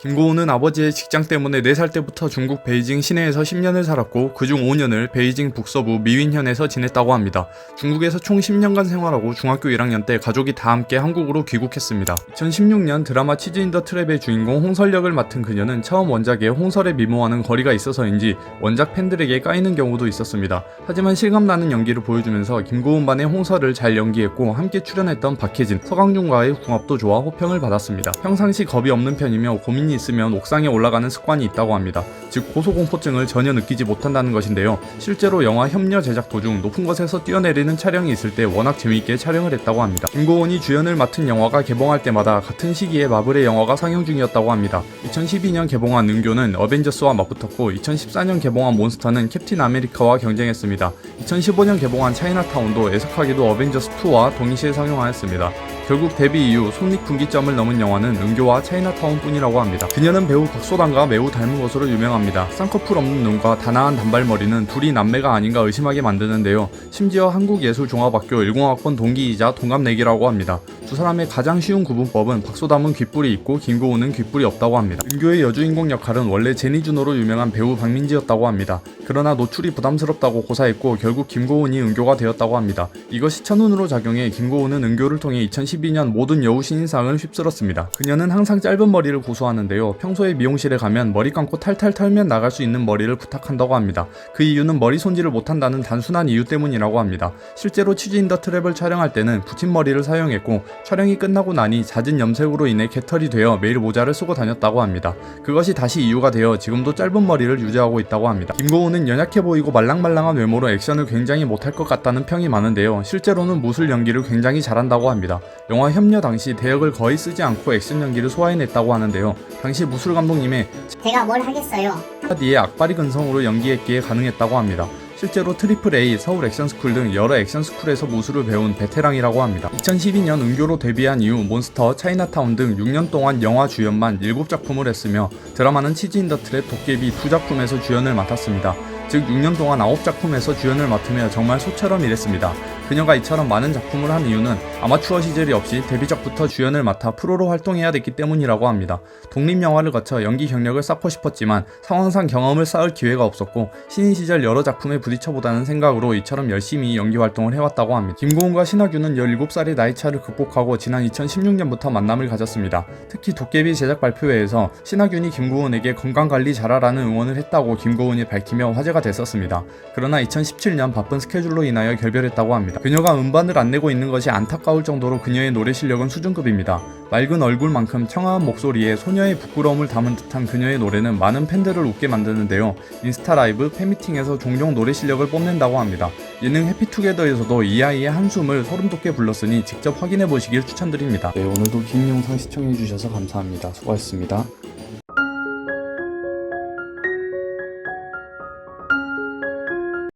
김고은은 아버지의 직장 때문에 4살 때부터 중국 베이징 시내에서 10년을 살았고 그중 5년을 베이징 북서부 미윈현에서 지냈다고 합니다. 중국에서 총 10년간 생활하고 중학교 1학년 때 가족이 다 함께 한국으로 귀국했습니다. 2016년 드라마 치즈 인 더 트랩의 주인공 홍설 역을 맡은 그녀는 처음 원작의 홍설의 미모와는 거리가 있어서인지 원작 팬들에게 까이는 경우도 있었습니다. 하지만 실감나는 연기를 보여주면서 김고은 반의 홍설을 잘 연기했고 함께 출연했던 박혜진, 서강준과의 궁합도 좋아 호평을 받았습니다. 평상시 겁이 없는 편이며 고민 이 있으면 옥상에 올라가는 습관이 있다고 합니다. 즉 고소공포증을 전혀 느끼지 못한다는 것인데요. 실제로 영화 협녀 제작 도중 높은 곳에서 뛰어내리는 촬영이 있을 때 워낙 재미있게 촬영을 했다고 합니다. 김고은이 주연을 맡은 영화가 개봉할 때마다 같은 시기에 마블의 영화가 상영 중이었다고 합니다. 2012년 개봉한 은교는 어벤져스와 맞붙었고 2014년 개봉한 몬스터는 캡틴 아메리카와 경쟁했습니다. 2015년 개봉한 차이나타운도 애석하게도 어벤져스2와 동시에 상영하였습니다. 결국 데뷔 이후 손익분기점을 넘은 영화는 은교와 차이나타운 뿐이라고 합니다. 그녀는 배우 박소담과 매우 닮은 것으로 유명합니다. 쌍꺼풀 없는 눈과 단아한 단발머리는 둘이 남매가 아닌가 의심하게 만드는데요. 심지어 한국예술종합학교 10학번 동기이자 동갑내기라고 합니다. 두 사람의 가장 쉬운 구분법은 박소담은 귓불이 있고 김고은은 귓불이 없다고 합니다. 은교의 여주인공 역할은 원래 제니준호로 유명한 배우 박민지였다고 합니다. 그러나 노출이 부담스럽다고 고사했고 결국 김고은이 은교가 되었다고 합니다. 이것이 천운으로 작용해 김고은은 은교를 통해 2012년 모든 여우 신인상을 휩쓸었습니다. 그녀는 항상 짧은 머리를 고수하는데 요. 평소에 미용실에 가면 머리 감고 탈탈 털면 나갈 수 있는 머리를 부탁한다고 합니다. 그 이유는 머리 손질을 못한다는 단순한 이유 때문이라고 합니다. 실제로 치즈 인더 트랩을 촬영할 때는 붙임머리를 사용했고 촬영이 끝나고 나니 잦은 염색으로 인해 개털이 되어 매일 모자를 쓰고 다녔다고 합니다. 그것이 다시 이유가 되어 지금도 짧은 머리를 유지하고 있다고 합니다. 김고은은 연약해 보이고 말랑말랑한 외모로 액션을 굉장히 못할 것 같다는 평이 많은데요. 실제로는 무술 연기를 굉장히 잘한다고 합니다. 영화 협녀 당시 대역을 거의 쓰지 않고 액션 연기를 소화해냈다고 하는데요. 당시 무술 감독님의 제가 뭘 하겠어요. 한마디에 악바리 근성으로 연기했기에 가능했다고 합니다. 실제로 트리플 A, 서울 액션스쿨 등 여러 액션스쿨에서 무술을 배운 베테랑이라고 합니다. 2012년 은교로 데뷔한 이후 몬스터, 차이나타운 등 6년 동안 영화 주연만 7작품을 했으며 드라마는 치즈 인 더 트랩, 도깨비 2작품에서 주연을 맡았습니다. 즉 6년 동안 9작품에서 주연을 맡으며 정말 소처럼 일했습니다. 그녀가 이처럼 많은 작품을 한 이유는 아마추어 시절이 없이 데뷔작부터 주연을 맡아 프로로 활동해야 됐기 때문이라고 합니다. 독립영화를 거쳐 연기 경력을 쌓고 싶었지만 상황상 경험을 쌓을 기회가 없었고 신인 시절 여러 작품에 부딪혀보다는 생각으로 이처럼 열심히 연기 활동을 해왔다고 합니다. 김고은과 신하균은 17살의 나이차를 극복하고 지난 2016년부터 만남을 가졌습니다. 특히 도깨비 제작 발표회에서 신하균이 김고은에게 건강관리 잘하라는 응원을 했다고 김고은이 밝히며 화제가 됐었습니다. 그러나 2017년 바쁜 스케줄로 인하여 결별했다고 합니다. 그녀가 음반을 안 내고 있는 것이 안타까울 정도로 그녀의 노래 실력은 수준급입니다. 맑은 얼굴만큼 청아한 목소리에 소녀의 부끄러움을 담은 듯한 그녀의 노래는 많은 팬들을 웃게 만드는데요. 인스타 라이브, 팬미팅에서 종종 노래 실력을 뽐낸다고 합니다. 예능 해피투게더에서도 이 아이의 한숨을 소름 돋게 불렀으니 직접 확인해 보시길 추천드립니다. 네, 오늘도 긴 영상 시청해 주셔서 감사합니다. 수고하셨습니다.